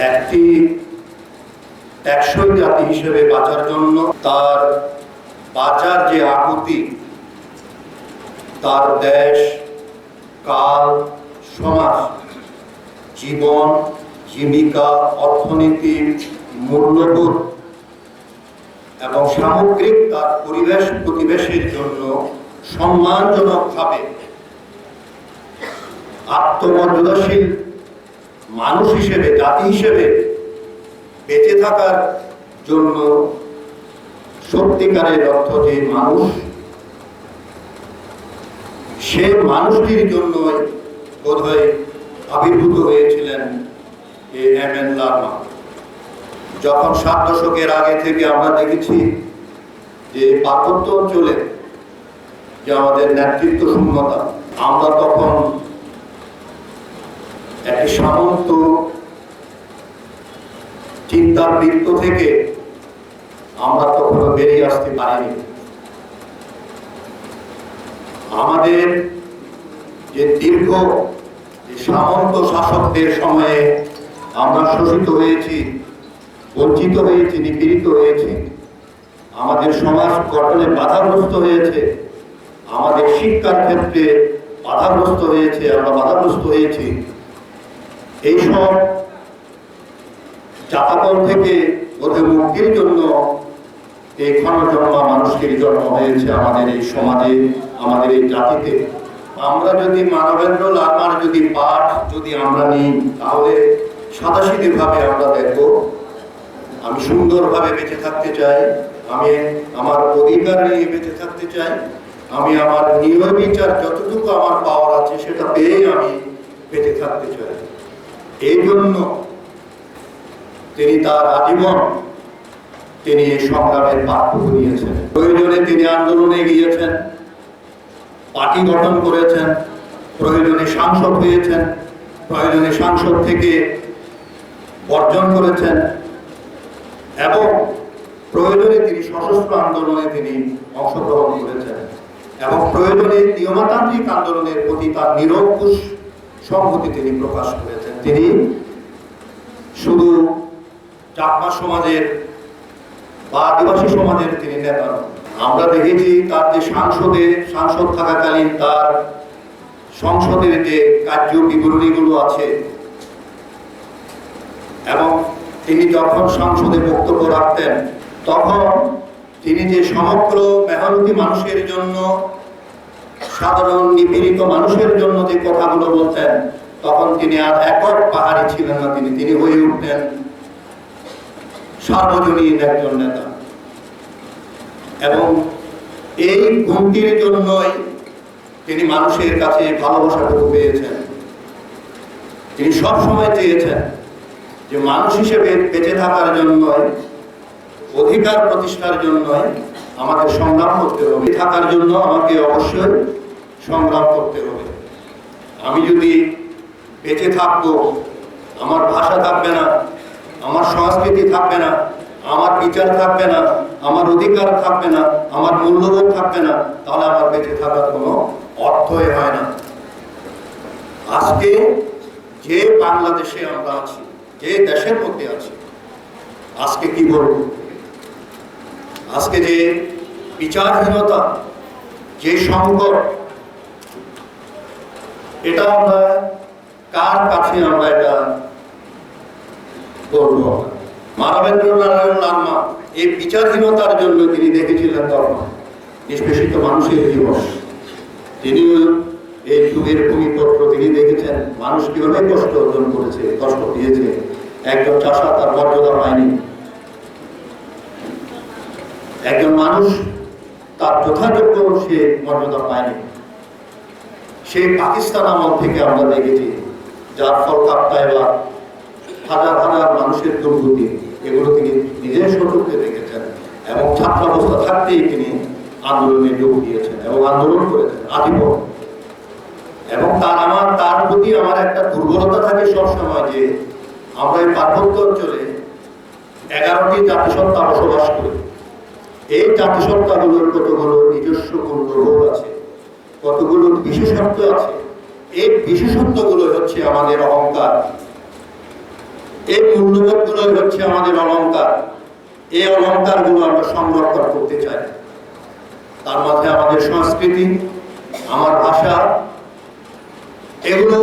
একটি একশই জাতি হিসেবে বাঁচার জন্য তার বাঁচার যে আকুতি, তার দেশ, কাল, সমাজ, জীবন, জীবিকা, অর্থনীতি, মূল্যবোধ এবং সামগ্রিক তার পরিবেশ প্রতিবেশের জন্য সম্মানজনকভাবে আত্মমর্যাদাশীল মানুষ হিসেবে, জাতি হিসেবে বেঁচে থাকার জন্য সত্যিকারের অর্থ যে মানুষ, সে মানুষটির জন্যই বোধহয় আবির্ভূত হয়েছিলেন এম এন লার্মা। যখন সাত দশকের আগে থেকে আমরা দেখেছি যে পার্বত্য অঞ্চলে যে আমাদের নেতৃত্ব শূন্যতা আমরা তখন সামন্ত চিন্তার বৃত্ত থেকে আমরা তখন বেরিয়ে আসতে পারিনি। আমাদের যে দীর্ঘ সামন্ত শাসকদের সময়ে আমরা শোষিত হয়েছি, বঞ্চিত হয়েছি, নিপীড়িত হয়েছি, আমাদের সমাজ গঠনে বাধাগ্রস্ত হয়েছে, আমাদের শিক্ষার ক্ষেত্রে বাধাগ্রস্ত হয়েছে, আমরা বাধাগ্রস্ত হয়েছি। এইসব চাপাতল থেকে ওদের মুক্তির জন্য এই ক্ষণজন্মা মানুষের জন্ম হয়েছে আমাদের এই সমাজে, আমাদের এই জাতিতে। আমরা যদি মানবেন্দ্র লার্মার যদি পাঠ যদি আমরা নিই, তাহলে সাদাসিধে ভাবে আমরা দেখব, আমি সুন্দরভাবে বেঁচে থাকতে চাই, আমি আমার অধিকার নিয়ে বেঁচে থাকতে চাই, আমি আমার নিয়ম বিচার যতটুকু আমার পাওয়ার আছে সেটা পেয়েই আমি বেঁচে থাকতে চাই। এই জন্য তিনি তার আজীবন তিনি এই সংগ্রামের পাঠ্য নিয়েছেন প্রয়োজনে তিনি আন্দোলনে গিয়েছেন পার্টি গঠন করেছেন, প্রয়োজনে সাংসদ হয়েছেন, প্রয়োজনে সাংসদ থেকে বর্জন করেছেন এবং প্রয়োজনে তিনি সশস্ত্র আন্দোলনে তিনি অংশগ্রহণ করেছেন এবং প্রয়োজনে নিয়মতান্ত্রিক আন্দোলনের প্রতি তার নিরঙ্কুশ সংহতি তিনি প্রকাশ করেছেন। তিনি শুধু চাকমা সমাজের বা আদিবাসী সমাজের তিনি নেতা আমরা দেখেছি তার যে সাংসদে, সাংসদ থাকাকালীন তার সংসদের যে কার্য বিবরণীগুলো আছে, এবং তিনি যখন সংসদে বক্তব্য রাখতেন, তখন তিনি যে সমগ্র মেহনতি মানুষের জন্য সাধারণ নিপীড়িত মানুষের জন্য যে কথাগুলো বলতেন, তখন তিনি আর একক পাহাড়ি ছিলেন না তিনি তিনি হয়ে উঠতেন সার্বজনীন একজন নেতা। এবং এই জন্যই তিনি মানুষের কাছে ভালোবাসাটুকু পেয়েছেন। তিনি সবসময় চেয়েছেন যে মানুষ হিসেবে বেঁচে থাকার জন্যই, অধিকার প্রতিষ্ঠার জন্যই আমাদের সংগ্রাম করতে হবে। থাকার জন্য আমাকে অবশ্যই সংগ্রাম করতে হবে। আমি যদি বেঁচে থাকব, আমার ভাষা থাকবে না, আমার সংস্কৃতি থাকবে না, আমার বিচার থাকবে না, আমার অধিকার থাকবে না, আমার মূল্যবোধ থাকবে না, তাহলে আমার বেঁচে থাকার কোনো অর্থই হয় না। আজকে যে বাংলাদেশে আমরা আছি, যে দেশের মধ্যে আছি, আজকে কি বলব? আজকে যে বিচারহীনতা, যে সংকট এটা আমরা কার কাছে আমরা এটা করব? এই বিচারহীনতার জন্য তিনি দেখেছিলেন নিষ্পেষিত মানুষের দিবস। এই যুগের ভূমিপত্র তিনি দেখেছেন মানুষ কীভাবে কষ্ট অর্জন করেছে, কষ্ট দিয়েছে। একজন চাষা তার মর্যাদা পায়নি। একজন মানুষ তার যথাযোগ্য সে মর্যাদা পায়নি। সেই পাকিস্তান আমল থেকে আমরা দেখেছি, যার ফল কাপ্তায় বা হাজার হাজার মানুষের দুর্গতি এগুলো তিনি নিজের সচক্ষে দেখেছেন এবং ছাত্রাবস্থা থাকতেই তিনি আন্দোলনে যোগ দিয়েছেন এবং আন্দোলন করেছেন আজীবন এবং তার আমার, তার প্রতি আমার একটা দুর্বলতা থাকে সবসময় যে আমরা এই পার্বত্য অঞ্চলে এগারোটি জাতিসত্তা বসবাস করি। এই জাতিসত্তাগুলোর কতগুলো নিজস্ব মূল্যবোধ আছে? কতগুলো বিশেষত্ব আছে? এই বিশেষত্বগুলো হচ্ছে আমাদের অহংকার। এই মূল্যবোধগুলোই হচ্ছে আমাদের অলংকার। এই অলংকারগুলো আমরা সংরক্ষণ করতে চাই। তার মধ্যে আমাদের সংস্কৃতি, আমার ভাষা, এগুলো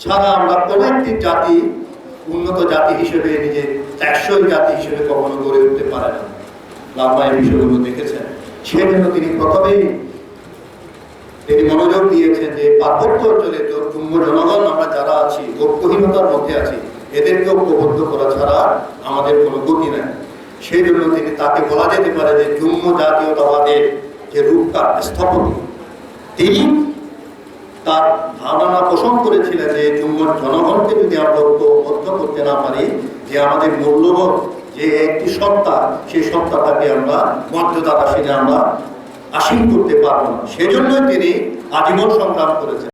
ছাড়া আমরা কোনো একটি জাতি, উন্নত জাতি হিসেবে নিজের একশোই জাতি হিসেবে কখনো গড়ে উঠতে পারে না। লাম্বা এই বিষয়গুলো দেখেছেন। সেজন্য তিনি প্রথমেই দিয়েছেন যে পার্বত্য অঞ্চলে জুম্ম জনগণ আমরা যারা আছি, ঐক্যহীনতার মধ্যে আছি এদেরকে ঐক্যবদ্ধ করা ছাড়া আমাদের কোনো গতি নাই। সেই জন্য তিনি তাকে বলা যেতে পারে যে জুম্ম জাতীয়তাবাদের যে রূপকার স্থপতি তিনি তার ধারণা পোষণ করেছিলেন যে জুম্ম জনগণকে যদি আমরা ঐক্যবদ্ধ করতে না পারি, যে আমাদের মূল্যবোধ, যে একটি সত্তা, সেই সত্তাটাকে আমরা মর্যাদা আসীনে আমরা আসীন করতে পারব না। সেজন্যই তিনি আজীবন সংগ্রাম করেছেন।